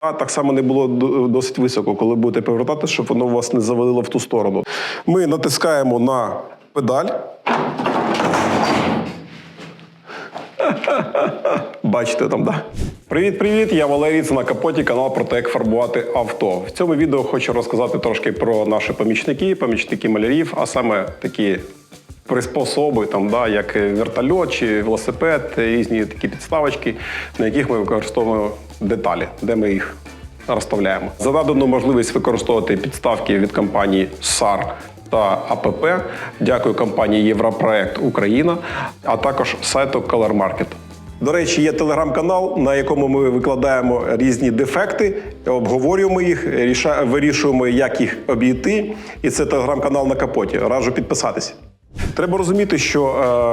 Так само не було досить високо, коли будете повертати, щоб воно вас не завалило в ту сторону. Ми натискаємо на педаль. Бачите там, да? Привіт, привіт! Я Валерій, це на капоті канал про те, як фарбувати авто. В цьому відео хочу розказати трошки про наші помічники, помічники малярів, а саме такі приспособи, там, да, як вертольот чи велосипед, різні такі підставочки, на яких ми використовуємо деталі, де ми їх розставляємо. За надану можливість використовувати підставки від компанії SAR та АПП. Дякую компанії Європроект Україна, а також сайту Color Market. До речі, є телеграм-канал, на якому ми викладаємо різні дефекти, обговорюємо їх, вирішуємо, як їх обійти. І це телеграм-канал на капоті. Раджу підписатися. Треба розуміти, що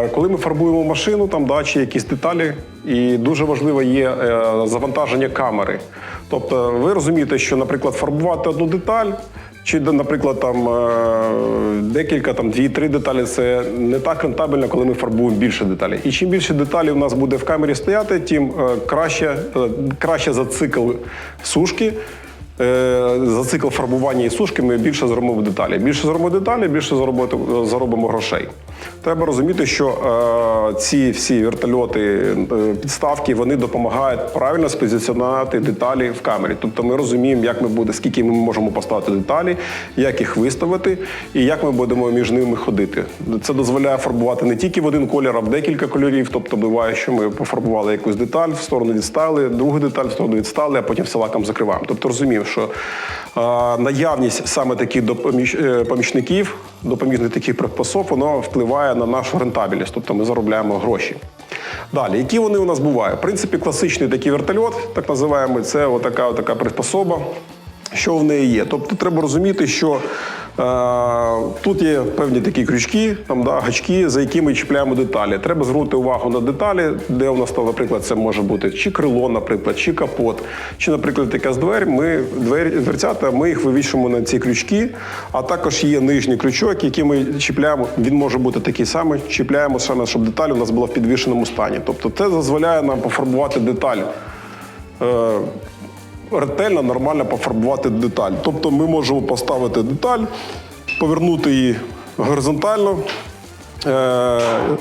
е, коли ми фарбуємо машину, там да, чи якісь деталі, і дуже важливо є е, завантаження камери. Тобто, ви розумієте, що, наприклад, фарбувати одну деталь. Чи, наприклад, там е, декілька, там дві-три деталі це не так рентабельно, коли ми фарбуємо більше деталей. І чим більше деталей у нас буде в камері стояти, тим е, краще, е, краще за цикл сушки. Е, За цикл фарбування і сушки ми більше зробимо деталі. Більше зробимо деталі, більше заробимо, грошей. Треба розуміти, що е, ці всі вертольоти, е, підставки, вони допомагають правильно спозиціонувати деталі в камері. Тобто ми розуміємо, як ми буде, скільки ми можемо поставити деталі, як їх виставити і як ми будемо між ними ходити. Це дозволяє фарбувати не тільки в один колір, а в декілька кольорів. Тобто буває, що ми пофарбували якусь деталь, в сторону відстали, другу деталь в сторону відстали, а потім все лаком закриваємо. Тобто розуміємо, що наявність саме таких е, помічників, допоміжних таких приспособ, воно впливає на нашу рентабельність, тобто ми заробляємо гроші. Далі, які вони у нас бувають? В принципі, класичний такий вертольот, так називаємо, це отака, отака приспособа. Що в неї є? Тобто треба розуміти, що тут є певні такі крючки, там, да, гачки, за якими чіпляємо деталі. Треба звернути увагу на деталі, де у нас, там, наприклад, це може бути чи крило, наприклад, чи капот, чи, наприклад, якась двері. Ми двері, дверцята, ми їх вивішуємо на ці крючки, а також є нижній крючок, який ми чіпляємо. Він може бути такий самий, чіпляємо саме, щоб деталь у нас була в підвішеному стані. Тобто це дозволяє нам пофарбувати деталь. Е, ретельно, нормально пофарбувати деталь. Тобто ми можемо поставити деталь, повернути її горизонтально. Е-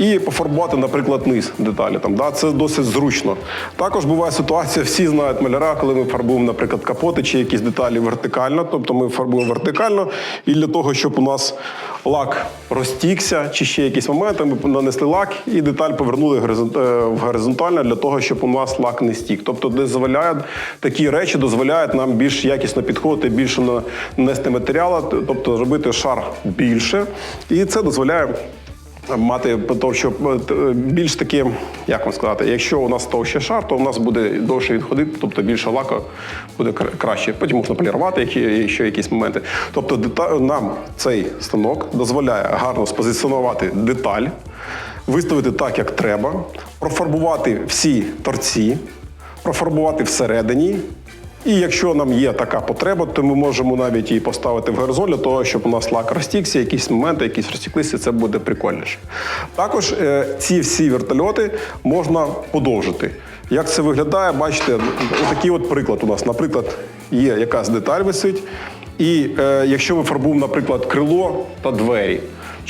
і пофарбувати, наприклад, низ деталі. Там, да? Це досить зручно. Також буває ситуація, всі знають маляра, коли ми фарбуємо, наприклад, капоти чи якісь деталі вертикально. Тобто ми фарбуємо вертикально, і для того, щоб у нас лак розтікся, чи ще якісь моменти, ми нанесли лак і деталь повернули е, в горизонтально для того, щоб у нас лак не стік. Тобто, дозволяють такі речі дозволяють нам більш якісно підходити, більше нанести матеріалу, тобто зробити шар більше. І це дозволяє мати то, що е, більш таки, як вам сказати, якщо у нас товщий шар, то у нас буде довше відходити, тобто більше лаку буде краще. Потім можна полірувати, якщо якісь моменти. Тобто нам цей станок дозволяє гарно спозиціонувати деталь, виставити так, як треба, профарбувати всі торці, профарбувати всередині. І якщо нам є така потреба, то ми можемо навіть її поставити в горизонт для того, щоб у нас лак розтікся, якісь моменти, якісь розтіклися, це буде прикольніше. Також е, ці всі вертольоти можна подовжити. Як це виглядає, бачите, такий от приклад у нас. Наприклад, є якась деталь висить, і е, якщо ми фарбуємо, наприклад, крило та двері.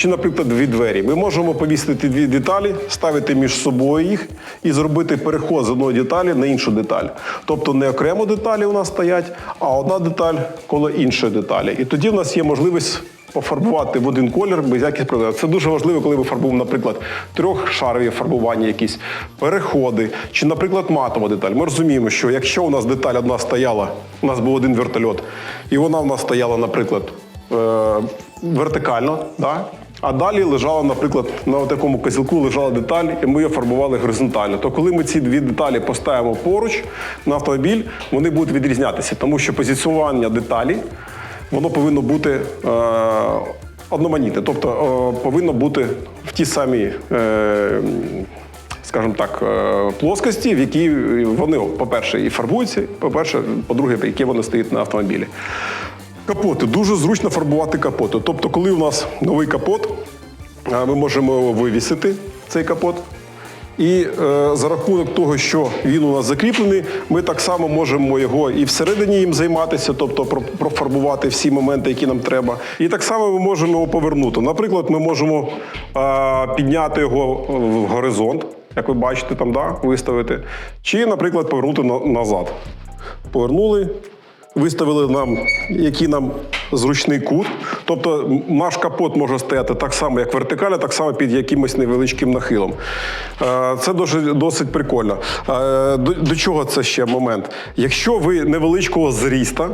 Чи, наприклад, дві двері. Ми можемо повісити дві деталі, ставити між собою їх і зробити переход з одної деталі на іншу деталь. Тобто не окремо деталі у нас стоять, а одна деталь коло іншої деталі. І тоді в нас є можливість пофарбувати в один колір без якихось проблем. Це дуже важливо, коли ми фарбуємо, наприклад, трьохшарові фарбування, якісь переходи, чи, наприклад, матова деталь. Ми розуміємо, що якщо у нас деталь одна стояла, у нас був один вертольот, і вона у нас стояла, наприклад, е, вертикально, да? А далі лежала, наприклад, на такому козілку лежала деталь, і ми її фарбували горизонтально. То коли ми ці дві деталі поставимо поруч на автомобіль, вони будуть відрізнятися, тому що позиціонування деталі воно повинно бути е, одноманітне, тобто е, повинно бути в ті самі. Е, скажімо так, е, плоскості, в якій вони, по-перше, і фарбуються, по-перше, по-друге, які вони стоять на автомобілі. Капоти. Дуже зручно фарбувати капоти. Тобто, коли у нас новий капот, ми можемо його вивісити, цей капот, І е, за рахунок того, що він у нас закріплений, ми так само можемо його і всередині їм займатися, тобто профарбувати всі моменти, які нам треба. І так само ми можемо його повернути. Наприклад, ми можемо е, підняти його в горизонт, як ви бачите, там да, виставити, чи, наприклад, повернути на- назад. Повернули, виставили нам, який нам зручний кут. Тобто наш капот може стояти так само, як вертикально, так само під якимось невеличким нахилом. Е, Це дуже, досить прикольно. Е, До, до чого це ще момент? Якщо ви невеличкого зріста,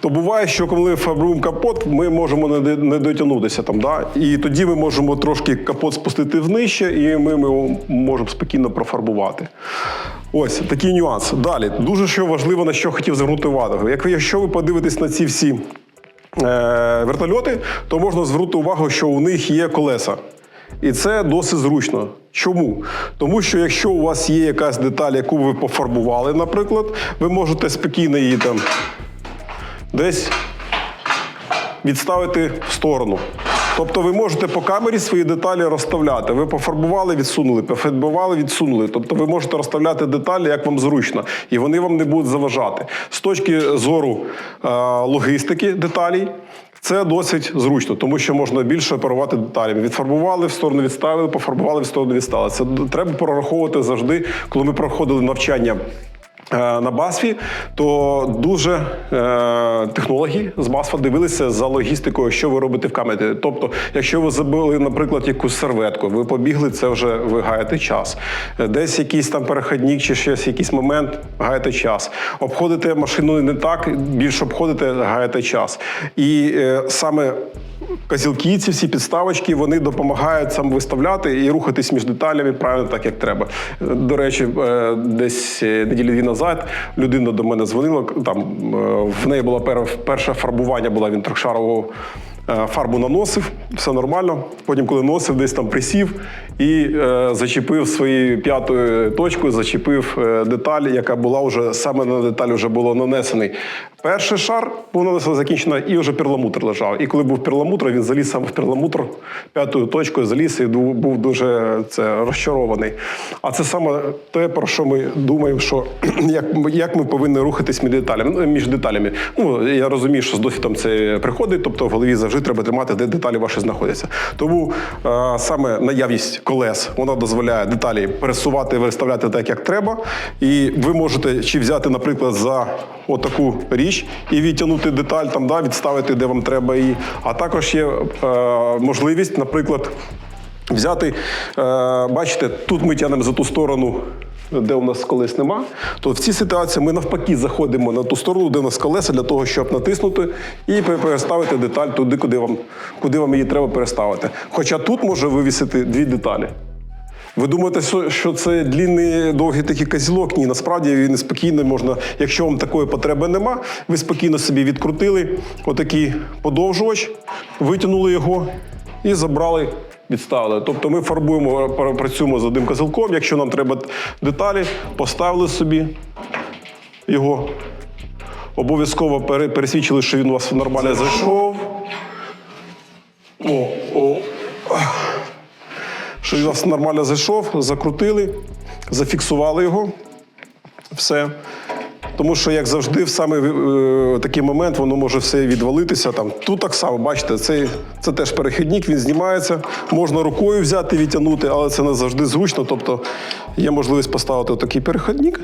то буває, що коли фарбуємо капот, ми можемо не, не дотягнутися там, да? і тоді ми можемо трошки капот спустити внище, і ми його можемо спокійно профарбувати. Ось такий нюанс. Далі, дуже що важливо, на що хотів звернути увагу. Як якщо ви подивитесь на ці всі е, вертольоти, то можна звернути увагу, що у них є колеса. І це досить зручно. Чому? Тому що якщо у вас є якась деталь, яку ви пофарбували, наприклад, ви можете спокійно її там десь відставити в сторону. Тобто ви можете по камері свої деталі розставляти. Ви пофарбували, відсунули, пофарбували, відсунули. Тобто ви можете розставляти деталі, як вам зручно, і вони вам не будуть заважати. З точки зору е, логістики деталей. Це досить зручно, тому що можна більше оперувати деталями. Відфарбували в сторону відставили, пофарбували в сторону відставили. Це треба прораховувати завжди, коли ми проходили навчання на BASF, то дуже е, технологи з BASF дивилися за логістикою, що ви робите в камері. Тобто, якщо ви забили, наприклад, якусь серветку, ви побігли, це вже ви гаєте час. Е, Десь якийсь там перехідник чи щось, якийсь момент, гаєте час. Обходите машину не так, більше обходите, гаєте час. І е, саме Казілки, ці всі підставочки, вони допомагають сам виставляти і рухатись між деталями правильно так, як треба. До речі, е, десь е, неділі дві назад людина до мене дзвонила. Там е, в неї було перше фарбування, була він трьохшарового е, фарбу наносив, все нормально. Потім, коли носив, десь там присів і зачепив своєю п'ятою точкою, зачепив деталь, яка була вже саме на деталь вже було нанесений. Перший шар нанесений закінчено, і вже перламутр лежав. І коли був перламутр, він заліз саме в перламутр п'ятою точкою заліз і був дуже це розчарований. А це саме те, про що ми думаємо, що як, як ми повинні рухатись між деталями. Ну, між деталями. Ну я розумію, що з досвідом це приходить, тобто в голові завжди треба тримати, де деталі ваші знаходяться. Тому е, саме наявність колес вона дозволяє деталі пересувати, виставляти так, як треба. І ви можете чи взяти, наприклад, за отаку річ і відтягнути деталь, там, да, відставити, де вам треба її. А також є е, можливість, наприклад, взяти, е, бачите, тут ми тягнемо за ту сторону. Де у нас колес нема, то в цій ситуації ми навпаки заходимо на ту сторону, де у нас колеса, для того, щоб натиснути і переставити деталь туди, куди вам, куди вам її треба переставити. Хоча тут може вивісити дві деталі. Ви думаєте, що- це длінний довгий такий казілок? Ні, насправді він спокійно можна, якщо вам такої потреби нема, ви спокійно собі відкрутили отакий подовжувач, витягнули його і забрали, відставили. Тобто ми фарбуємо, працюємо з одним казілком. Якщо нам треба деталі, поставили собі його. Обов'язково пересвідчили, що він у вас нормально зайшов. О, о що він нормально зайшов, закрутили, зафіксували його. Все. Тому що, як завжди, в саме е, такий момент воно може все відвалитися. Там. Тут так само, бачите, це, це теж перехідник, він знімається. Можна рукою взяти, відтягнути, але це не завжди зручно. Тобто є можливість поставити такий перехідник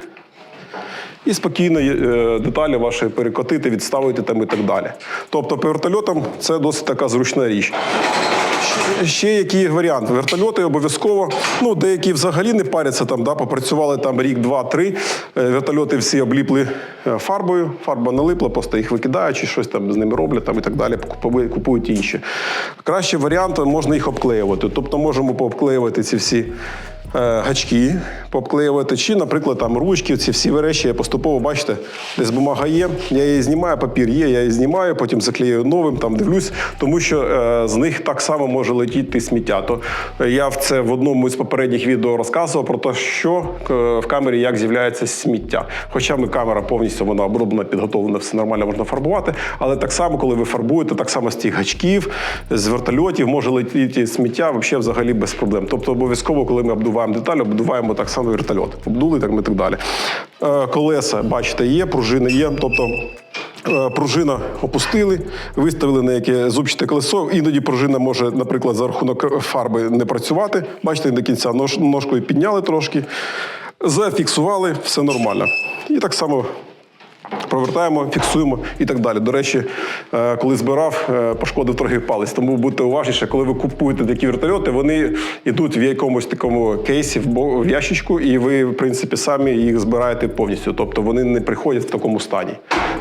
і спокійно е, деталі ваші перекотити, відставити там і так далі. Тобто, по вертольотам це досить така зручна річ. Ще- які який варіант? Вертольоти обов'язково, ну деякі взагалі не паряться там, да, попрацювали там рік, два, три. Е, Вертольоти всі обліпли е, фарбою, фарба налипла, просто їх викидають, чи щось там з ними роблять там і так далі. Купують інші. Кращий варіант можна їх обклеювати. Тобто можемо пообклеювати ці всі. Е, Гачки пообклеювати, чи, наприклад, там ручки, ці всі речі я поступово, бачите, десь бумага є, я її знімаю, папір є, я її знімаю, потім заклею новим, там дивлюсь, тому що е, з них так само може летіти сміття. То е, я в це в одному з попередніх відео розказував про те, що е, в камері як з'являється сміття. Хоча ми камера повністю вона оброблена, підготовлена, все нормально можна фарбувати. Але так само, коли ви фарбуєте, так само з тих гачків, з вертольотів може летіти сміття взагалі без проблем. Тобто, обов'язково, коли ми обдуваємо обдуваємо деталь, обдуваємо так само вертольот. Обдули так і так далі. Е, Колеса, бачите, є, пружини є. Тобто е, пружина опустили, виставили на яке зубчате колесо. Іноді пружина може, наприклад, за рахунок фарби не працювати. Бачите, до кінця нож, ножкою підняли трошки, зафіксували, все нормально. І так само провертаємо, фіксуємо і так далі. До речі, е, коли збирав, е, пошкодив трохи палець. Тому будьте уважніше, коли ви купуєте такі вертольоти, вони йдуть в якомусь такому кейсі, в ящичку, і ви, в принципі, самі їх збираєте повністю. Тобто вони не приходять в такому стані.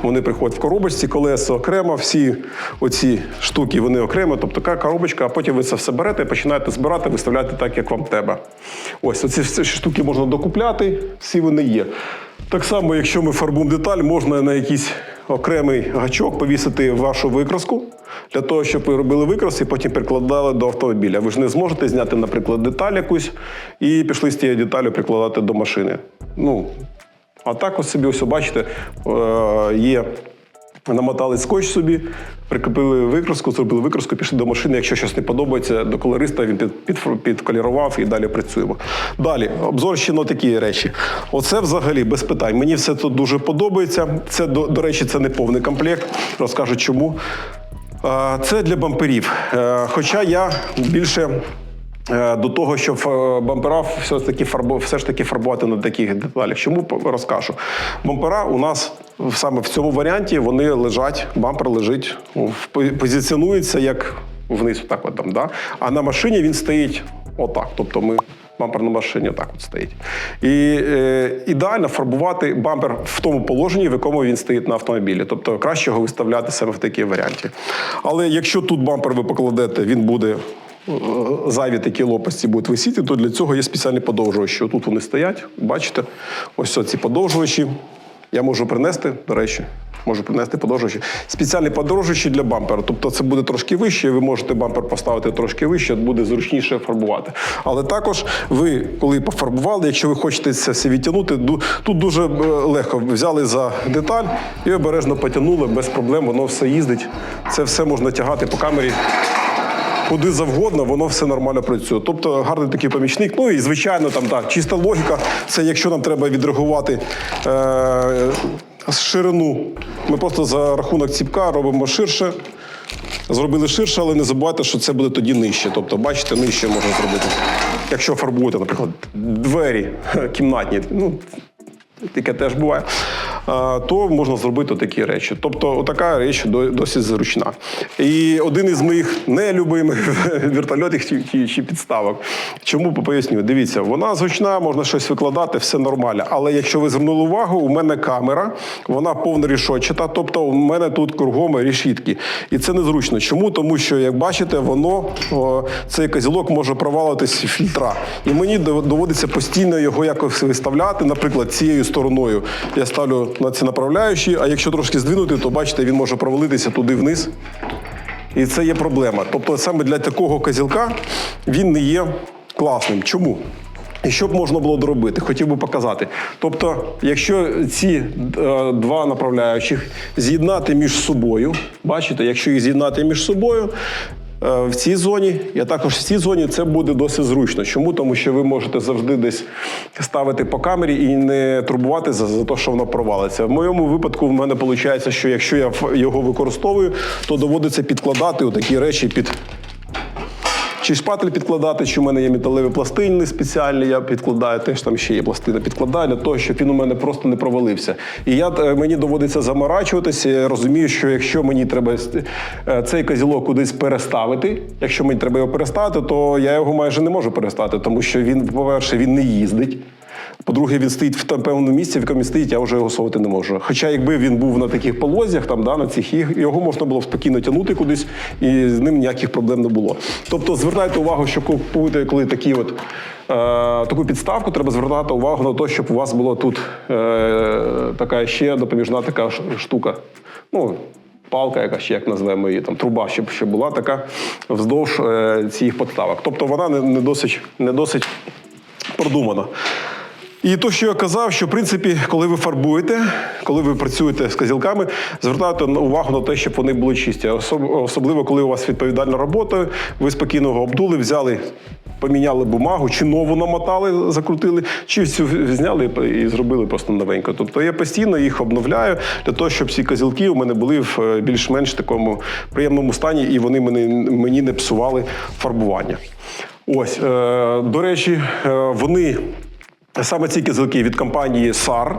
Вони приходять в коробочці, колеса окремо, всі оці штуки вони окремо, тобто така коробочка, а потім ви це все берете, починаєте збирати, виставляти так, як вам треба. Ось оці всі штуки можна докупляти, всі вони є. Так само, якщо ми фарбуємо деталь, можна на якийсь окремий гачок повісити вашу викраску для того, щоб ви робили викрас і потім прикладали до автомобіля. Ви ж не зможете зняти, наприклад, деталь якусь і пішли з тією деталю прикладати до машини. Ну, а так ось собі, ось бачите, е, є. Намотали скотч собі, прикріпили викраску, зробили викраску, пішли до машини. Якщо щось не подобається, до колориста він під, під, підколірував і далі працюємо. Далі, обзор ще на такі речі. Оце взагалі без питань. Мені все тут дуже подобається. Це, до, до речі, це не повний комплект. Розкажу чому. Е, Це для бамперів. Е, Хоча я більше. Е, До того, щоб е, бампера все ж таки фарбу, все ж таки фарбувати на таких деталях. Чому розкажу? Бампера у нас саме в цьому варіанті вони лежать, бампер лежить, позиціонується як вниз, отак от там. Да? А на машині він стоїть отак. Тобто ми бампер на машині отак от стоїть. І е, ідеально фарбувати бампер в тому положенні, в якому він стоїть на автомобілі. Тобто краще його виставляти саме в такій варіанті. Але якщо тут бампер ви покладете, він буде. Е, Зайві такі лопасті будуть висіти, то для цього є спеціальні подовжувачі. Тут вони стоять, бачите, ось ці подовжувачі. Я можу принести, до речі, можу принести подовжувачі. Спеціальні подовжувачі для бампера. Тобто це буде трошки вище, ви можете бампер поставити трошки вище, буде зручніше фарбувати. Але також ви, коли пофарбували, якщо ви хочете це все відтягнути, тут дуже е, легко взяли за деталь і обережно потягнули без проблем, воно все їздить. Це все можна тягати по камері куди завгодно, воно все нормально працює. Тобто гарний такий помічник. Ну і звичайно, там так, чиста логіка. Це якщо нам треба відреагувати е- ширину, ми просто за рахунок ціпка робимо ширше. Зробили ширше, але не забувайте, що це буде тоді нижче. Тобто, бачите, нижче можна зробити. Якщо фарбуєте, наприклад, двері кімнатні, ну таке теж буває, то можна зробити такі речі. Тобто, така річ до- досить зручна. І один із моїх нелюбимих вертольотів чи, підставок. Чому поясню? Дивіться, вона зручна, можна щось викладати, все нормально. Але якщо ви звернули увагу, у мене камера, вона повно рішотчата, тобто у мене тут кругом рішітки. І це незручно. Чому? Тому що, як бачите, воно цей козілок може провалитись фільтра. І мені доводиться постійно його якось виставляти. Наприклад, цією стороною я ставлю на ці направляючі, а якщо трошки здвинути, то бачите, він може провалитися туди вниз. І це є проблема. Тобто, саме для такого козілка він не є класним. Чому? І що б можна було доробити? Хотів би показати. Тобто, якщо ці е, два направляючих з'єднати між собою, бачите, якщо їх з'єднати між собою. Е, В цій зоні, а також в цій зоні це буде досить зручно. Чому? Тому що ви можете завжди десь ставити по камері і не турбувати за, за те, що воно провалиться. В моєму випадку в мене виходить, що якщо я його використовую, то доводиться підкладати такі речі під чи шпатель підкладати, чи в мене є металеві пластини спеціальні, я підкладаю, теж там ще є пластина, підкладаю для того, щоб він у мене просто не провалився. І я, е, мені доводиться заморачуватися. Я розумію, що якщо мені треба е, цей козілок кудись переставити, якщо мені треба його переставити, то я його майже не можу переставити, тому що він, по-перше, він не їздить. По-друге, він стоїть в певному місці, в якому стоїть, я вже його совати не можу. Хоча, якби він був на таких полозях, там, да, на цих їх, його можна було спокійно тягнути кудись, і з ним ніяких проблем не було. Тобто, звертайте увагу, що купуєте, коли такі от. Е, таку підставку треба звертати увагу на те, щоб у вас було тут е, така ще допоміжна така штука. Ну, палка, яка ще як назвемо її, там труба, щоб ще була така вздовж е, цих подставок. Тобто вона не, не досить, не досить продумана. І то, що я казав, що в принципі, коли ви фарбуєте, коли ви працюєте з казілками, звертайте увагу на те, щоб вони були чисті. Особливо, коли у вас відповідальна робота, ви спокійно його обдули, взяли поміняли бумагу, чи нову намотали, закрутили, чи всю зняли і зробили просто новенько. Тобто я постійно їх обновляю для того, щоб ці козілки у мене були в е, більш-менш такому приємному стані, і вони мені не псували фарбування. Ось, е, до речі, е, вони саме ці козілки від компанії SAR.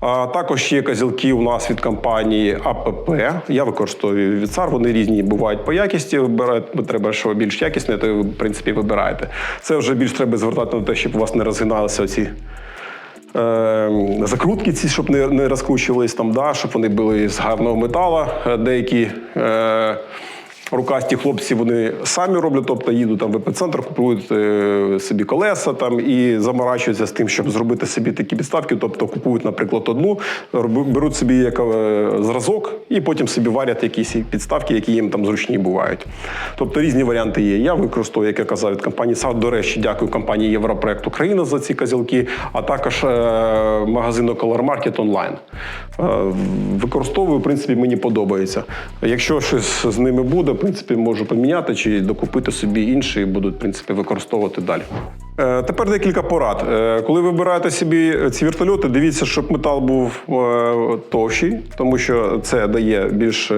А також є казілки у нас від компанії АПП. Я використовую від SAR, вони різні бувають по якісті. Вибираєте, треба, що більш якісне, то ви, в принципі, вибираєте. Це вже більш треба звертати на те, щоб у вас не розгиналися оці е, закрутки, ці, щоб не, не розкручувались там, да, щоб вони були з гарного металу. Е, Деякі е, рукасті хлопці вони самі роблять, тобто їдуть там в епіцентр, купують е, собі колеса там і заморачуються з тим, щоб зробити собі такі підставки. Тобто купують, наприклад, одну, беруть собі як е, зразок і потім собі варять якісь підставки, які їм там зручні бувають. Тобто різні варіанти є. Я використовую, як я казав, від компанії САД. До речі, дякую компанії Європроект Україна за ці казілки, а також е, магазину Color Market. Е, використовую, в принципі, мені подобається. Якщо щось з ними буде, в принципі, можу поміняти чи докупити собі інші і буду, в принципі, використовувати далі. Е, Тепер декілька порад. Е, Коли вибираєте собі ці вертольоти, дивіться, щоб метал був е, товщий, тому що це дає більш,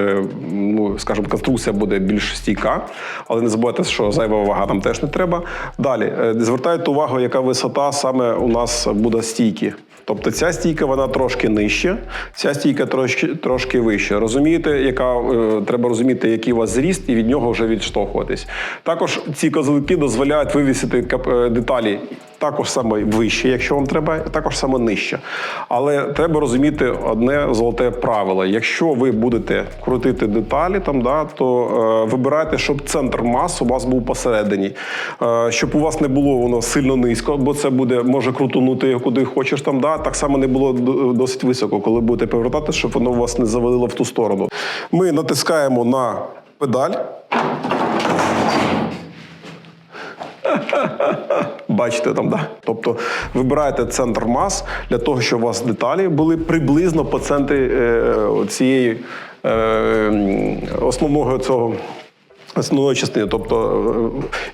ну скажімо, конструкція буде більш стійка, але не забувайте, що зайва вага нам теж не треба. Далі звертайте увагу, яка висота саме у нас буде стійки. Тобто ця стійка вона трошки нижча, ця стійка трошки, трошки вища. Розумієте, яка е, треба розуміти, який у вас зріст, і від нього вже відштовхуватись. Також ці козовики дозволяють вивісити е, деталі також саме вище, якщо вам треба, також саме нижче. Але треба розуміти одне золоте правило. Якщо ви будете крутити деталі, там да, то е, вибирайте, щоб центр мас у вас був посередині, е, щоб у вас не було воно сильно низько, бо це буде може крутунути куди хочеш там. Да, так само не було досить високо, коли будете повертати, щоб воно вас не завалило в ту сторону. Ми натискаємо на педаль. Бачите там, да? Тобто вибираєте центр мас для того, щоб у вас деталі були приблизно по центрі е, цієї е, основного цього. Основної частини, тобто,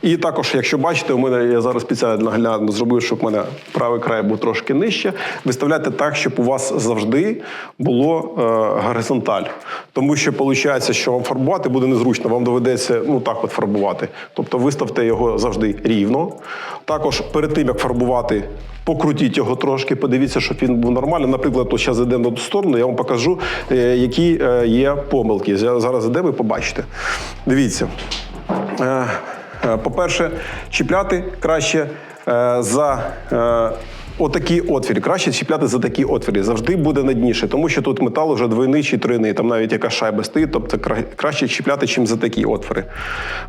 е, і також, якщо бачите, у мене я зараз спеціально наглядно зробив, щоб у мене правий край був трошки нижче. Виставляйте так, щоб у вас завжди було е, горизонталь. Тому що виходить, що вам фарбувати буде незручно, вам доведеться ну так от фарбувати. Тобто виставте його завжди рівно. Також перед тим як фарбувати. Покрутіть його трошки, подивіться, щоб він був нормальний. Наприклад, от зараз йдемо на ту сторону, я вам покажу, е, які е, є помилки. Зараз йдемо і побачите. Дивіться. Е, е, По-перше, чіпляти краще е, за. Отакі отвірі. Краще чіпляти за такі отвірі. Завжди буде надніше, тому що тут метал вже двойний чи тройний, там навіть яка шайба стоїть, тобто краще чіпляти, чим за такі отвори.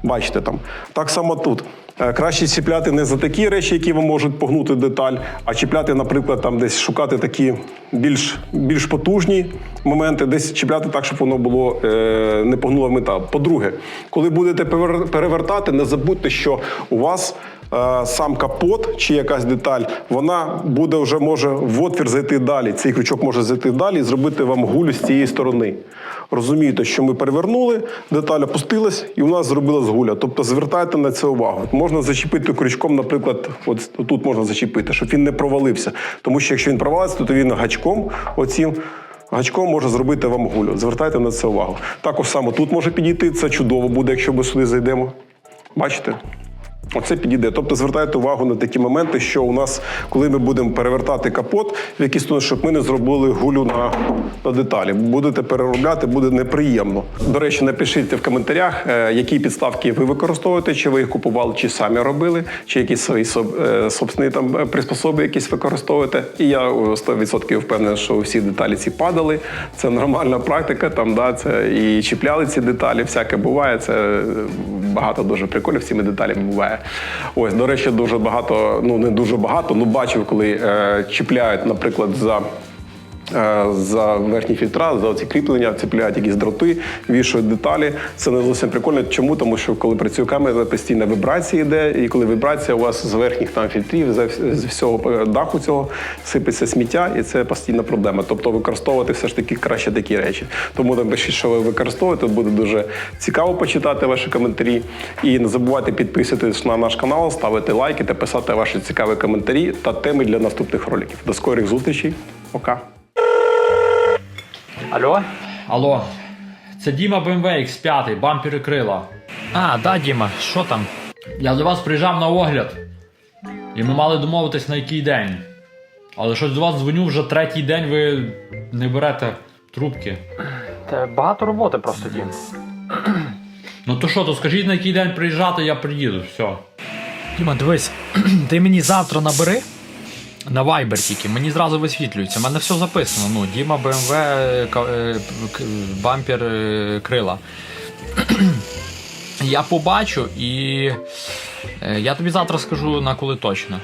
Бачите там. Так само тут. Е, Краще чіпляти не за такі речі, які вам можуть погнути деталь, а чіпляти, наприклад, там десь шукати такі більш, більш потужні моменти, десь чіпляти так, щоб воно було е, не погнуло метал. По-друге, коли будете перевертати, не забудьте, що у вас сам капот чи якась деталь, вона буде вже може в отвір зайти далі. Цей крючок може зайти далі і зробити вам гулю з цієї сторони. Розумієте, що ми перевернули, деталь опустилась і у нас зробилась гуля. Тобто звертайте на це увагу. Можна зачепити крючком, наприклад, от тут можна зачепити, щоб він не провалився. Тому що якщо він провалиться, то він гачком оцім. Гачком може зробити вам гулю. Звертайте на це увагу. Також само тут може підійти. Це чудово буде, якщо ми сюди зайдемо. Бачите? Оце підійде. Тобто звертайте увагу на такі моменти, що у нас, коли ми будемо перевертати капот, в якийсь сторону, щоб ми не зробили гулю на, на деталі. Будете переробляти, буде неприємно. До речі, напишіть в коментарях, е, які підставки ви використовуєте, чи ви їх купували, чи самі робили, чи якісь свої е, собственні там е, приспособи якісь використовуєте. І я е, 100% впевнений, що всі деталі ці падали. Це нормальна практика. Там да, це і чіпляли ці деталі, всяке буває. Це багато дуже приколів з цими деталями буває. Ось, до речі, дуже багато, ну не дуже багато, ну бачив, коли е, чіпляють, наприклад, за за верхні фільтра, за ці кріплення, цепляють якісь дроти, вішають деталі. Це не зовсім прикольно. Чому? Тому що коли працює камера, постійна вібрація йде, і коли вібрація у вас з верхніх там фільтрів, з всього даху цього сипеться сміття, і це постійна проблема. Тобто використовувати все ж таки краще такі речі. Тому напишіть, що ви використовуєте. Буде дуже цікаво почитати ваші коментарі. І не забувайте підписуватись на наш канал, ставити лайки та писати ваші цікаві коментарі та теми для наступних роликів. До скорих зустрічей. Пока. Алло? Алло, це Діма BMW X5, бампери крила. А, да, Діма, що там? Я до вас приїжджав на огляд. І ми мали домовитись на який день. Але щось до вас дзвоню вже третій день, ви не берете трубки. Та багато роботи просто, Дім. Ну то що, то скажіть на який день приїжджати, я приїду, все. Діма, дивись, ти мені завтра набери на Viber тільки, мені зразу висвітлюється. У мене все записано. Ну, Діма, БМВ, е, бампер е, крила. Я побачу і е, я тобі завтра скажу на коли точно.